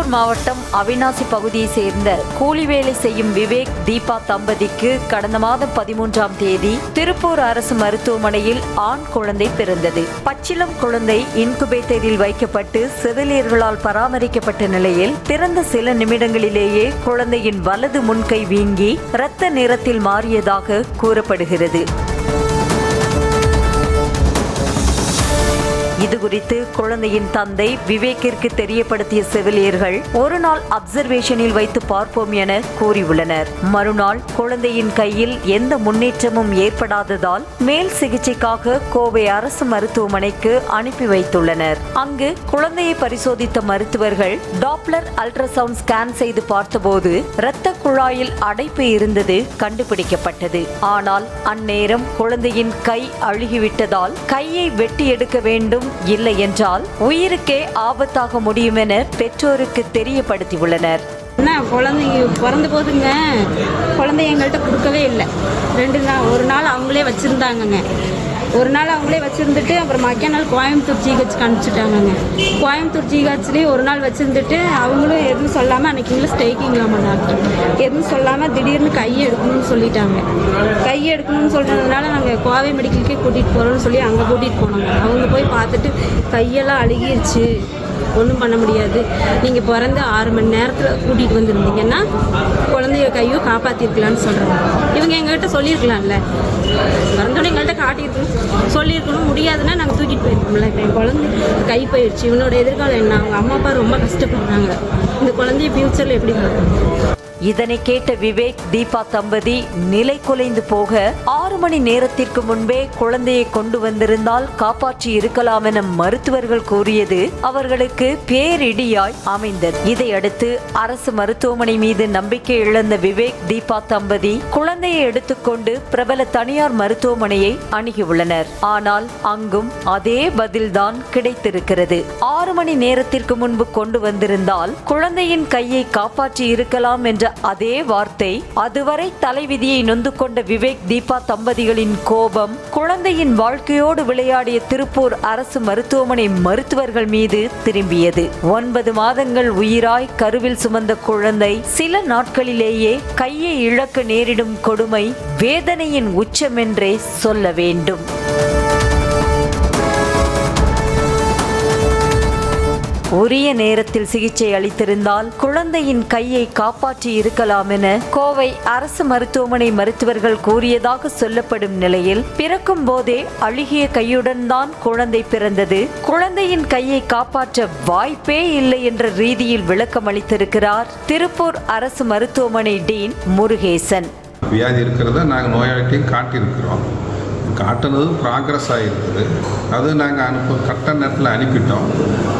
திருப்பூர் மாவட்டம் அவினாசி பகுதியை சேர்ந்த கூலி வேலை செய்யும் விவேக் தீபா தம்பதிக்கு கடந்த மாதம் பதிமூன்றாம் தேதி திருப்பூர் அரசு மருத்துவமனையில் ஆண் குழந்தை பிறந்தது. பச்சிளம் குழந்தை இன்குபேட்டரில் வைக்கப்பட்டு செவிலியர்களால் பராமரிக்கப்பட்ட நிலையில் பிறந்த சில நிமிடங்களிலேயே குழந்தையின் வலது முன்கை வீங்கி இரத்த நிறத்தில் மாறியதாக கூறப்படுகிறது. இதுகுறித்து குழந்தையின் தந்தை விவேக்கிற்கு தெரியப்படுத்திய செவிலியர்கள் ஒரு நாள் அப்சர்வேஷனில் வைத்து பார்ப்போம் என கூறியுள்ளனர். மறுநாள் குழந்தையின் கையில் எந்த முன்னேற்றமும் ஏற்படாததால் மேல் சிகிச்சைக்காக கோவை அரசு மருத்துவமனைக்கு அனுப்பி வைத்துள்ளனர். அங்கு குழந்தையை பரிசோதித்த மருத்துவர்கள் டாப்லர் அல்ட்ராசவுண்ட் ஸ்கேன் செய்து பார்த்தபோது இரத்த குழாயில் அடைப்பு இருந்தது கண்டுபிடிக்கப்பட்டது. ஆனால் அந்நேரம் குழந்தையின் கை அழுகிவிட்டதால் கையை வெட்டி எடுக்க வேண்டும் இல்லை என்றால் உயிருக்கே ஆபத்தாக முடியும் என பெற்றோருக்கு தெரியப்படுத்தியுள்ளனர். என்ன குழந்தைங்க பிறந்த போதுங்க. குழந்தை எங்கள்கிட்ட கொடுக்கவே இல்லை. ரெண்டு நாள் ஒரு நாள் அவங்களே வச்சுருந்தாங்கங்க. ஒரு நாள் அவங்களே வச்சுருந்துட்டு அப்புறம் மக்கிய நாள் கோயம்புத்தூர் ஜிஹெச்சுக்கு அனுப்பிச்சிட்டாங்கங்க. கோயம்புத்தூர் ஜிஹெச்லேயும் ஒரு நாள் வச்சுருந்துட்டு அவங்களும் எதுவும் சொல்லாமல் அன்றைக்கிங்கள ஸ்ட்ரைக்கிங்லாம் பண்ணாங்க எதுவும் சொல்லாமல் திடீர்னு கையை எடுக்கணும்னு சொல்லிட்டாங்க. கையை எடுக்கணும்னு சொல்கிறதுனால நாங்கள் கோவை மெடிக்கலுக்கே கூட்டிகிட்டு போகிறோம்னு சொல்லி அங்கே கூட்டிகிட்டு போனாங்க அவங்க போய் பார்த்துட்டு கையெல்லாம் அழுகிருச்சு. ஒன்றும் பண்ண முடியாது. நீங்கள் பிறந்து ஆறு மணி நேரத்தில் கூட்டிகிட்டு வந்திருந்தீங்கன்னா குழந்தைய கையோ காப்பாற்றிருக்கலான்னு சொல்கிறாங்க இவங்க எங்கள்கிட்ட சொல்லியிருக்கலாம்ல. பிறந்தோட எங்கள்கிட்ட காட்டியிருக்கணும். சொல்லியிருக்கணும். முடியாதுன்னா நாங்கள் தூக்கிட்டு போயிருக்கோம்ல. இப்போ என் குழந்தை கை போயிடுச்சு. இவனோட எதிர்காலம் என்ன? அவங்க அம்மா அப்பா ரொம்ப கஷ்டப்படுறாங்க. இந்த குழந்தைய ஃப்யூச்சரில் எப்படி பார்க்கணும்? இதனை கேட்ட விவேக் தீபா தம்பதி நிலை குலைந்து போக ஆறு மணி நேரத்திற்கு முன்பே குழந்தையை கொண்டு வந்திருந்தால் காப்பாற்றி இருக்கலாம் என மருத்துவர்கள் கூறியது அவர்களுக்கு பேரிடியாய் அமைந்தது. இதையடுத்து அரசு மருத்துவமனை மீது நம்பிக்கை இழந்த விவேக் தீபா தம்பதி குழந்தையை எடுத்துக்கொண்டு பிரபல தனியார் மருத்துவமனையை அணுகியுள்ளனர் ஆனால் அங்கும் அதே பதில்தான் கிடைத்திருக்கிறது. ஆறு மணி நேரத்திற்கு முன்பு கொண்டு வந்திருந்தால் குழந்தையின் கையை காப்பாற்றி இருக்கலாம் என்ற அதே வார்த்தை அதுவரை தலைவிதியை நொந்து கொண்ட விவேக் தீபா தம்பதிகளின் கோபம் குழந்தையின் வாழ்க்கையோடு விளையாடிய திருப்பூர் அரசு மருத்துவமனை மருத்துவர்கள் மீது திரும்பியது. ஒன்பது மாதங்கள் உயிராய் கருவில் சுமந்த குழந்தை சில நாட்களிலேயே கையை இழக்க நேரிடும் கொடுமை வேதனையின் உச்சமென்றே சொல்ல வேண்டும். உரிய நேரத்தில் சிகிச்சை அளித்திருந்தால் குழந்தையின் கையை காப்பாற்றி இருக்கலாம் என கோவை அரசு மருத்துவமனை மருத்துவர்கள் கூறியதாக சொல்லப்படும் நிலையில் பிறக்கும் போதே அழுகிய கையுடன் தான் குழந்தை பிறந்தது. குழந்தையின் கையை காப்பாற்ற வாய்ப்பே இல்லை என்ற ரீதியில் விளக்கம் அளித்திருக்கிறார் திருப்பூர் அரசு மருத்துவமனை டீன் முருகேசன். வியாதி இருக்கிறத நாங்கள் நோயாளிகிட்டையும் காட்டியிருக்கிறோம். காட்டுனது ப்ராக்ரஸ் ஆகிருக்குது அது நாங்கள் அனுப்ப கரெக்டான நேரத்தில் அனுப்பிட்டோம்.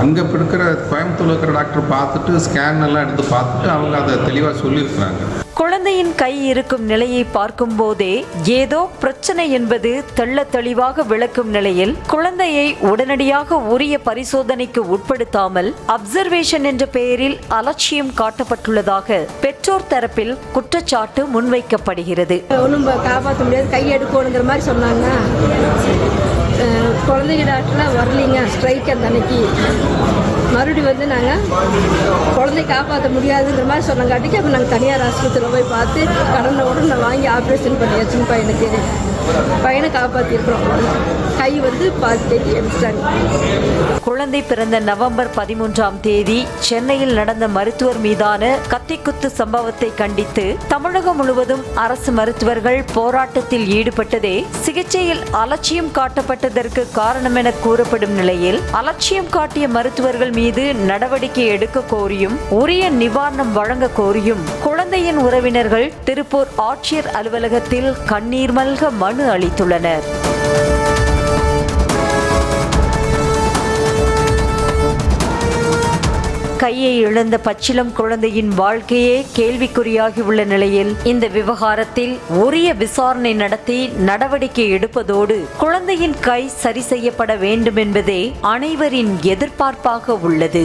அங்கே இப்போ இருக்கிற கோயம்புத்தூர் இருக்கிற டாக்டர் பார்த்துட்டு ஸ்கேன் எல்லாம் எடுத்து பார்த்துட்டு அவங்க அதை தெளிவாக சொல்லியிருக்கிறாங்க. குழந்தையின் கை இருக்கும் நிலையை பார்க்கும் போதே ஏதோ பிரச்சனை என்பது தெள்ள தெளிவாக விளக்கும் நிலையில் குழந்தையை உடனடியாக உரிய பரிசோதனைக்கு உட்படுத்தாமல் அப்சர்வேஷன் என்ற பெயரில் அலட்சியம் காட்டப்பட்டுள்ளதாக பெற்றோர் தரப்பில் குற்றச்சாட்டு முன்வைக்கப்படுகிறது. ஒன்றும் காப்பாற்ற முடியாது. கை எடுக்கணுங்கிற மாதிரி சொன்னாங்க. குழந்தைங்க டாக்டர்லாம் வரலைங்க. ஸ்ட்ரைக் அந்த அன்னைக்கு. மறுபடியும் வந்து நாங்கள் குழந்தை காப்பாற்ற முடியாதுங்கிற மாதிரி சொன்னங்காட்டிக்கு அப்போ நாங்கள் தனியார் ஆஸ்பத்திரியில் போய் பார்த்து கடனை உடனே வாங்கி ஆப்ரேஷன் பண்ணியாச்சுன்னு பையனுக்கு பையனை காப்பாற்றிருக்கிறோம் கை வந்து பார்த்து குழந்தை பிறந்த நவம்பர் பதிமூன்றாம் தேதி சென்னையில் நடந்த மருத்துவர் மீதான கத்திக்குத்து சம்பவத்தை கண்டித்து தமிழகம் முழுவதும் அரசு மருத்துவர்கள் போராட்டத்தில் ஈடுபட்டதே சிகிச்சையில் அலட்சியம் காட்டப்பட்டதற்கு காரணம் என கூறப்படும் நிலையில் அலட்சியம் காட்டிய மருத்துவர்கள் மீது நடவடிக்கை எடுக்க கோரியும் உரிய நிவாரணம் வழங்க கோரியும் குழந்தையின் உறவினர்கள் திருப்பூர் ஆட்சியர் அலுவலகத்தில் கண்ணீர் மல்க மனு அளித்துள்ளனர். கையை இழந்த பச்சிலம் குழந்தையின் வாழ்க்கையே கேள்விக்குறியாகியுள்ள நிலையில் இந்த விவகாரத்தில் உரிய விசாரணை நடத்தி நடவடிக்கை எடுப்பதோடு குழந்தையின் கை சரி செய்யப்பட வேண்டும் என்பதே அனைவரின் எதிர்பார்ப்பாக உள்ளது.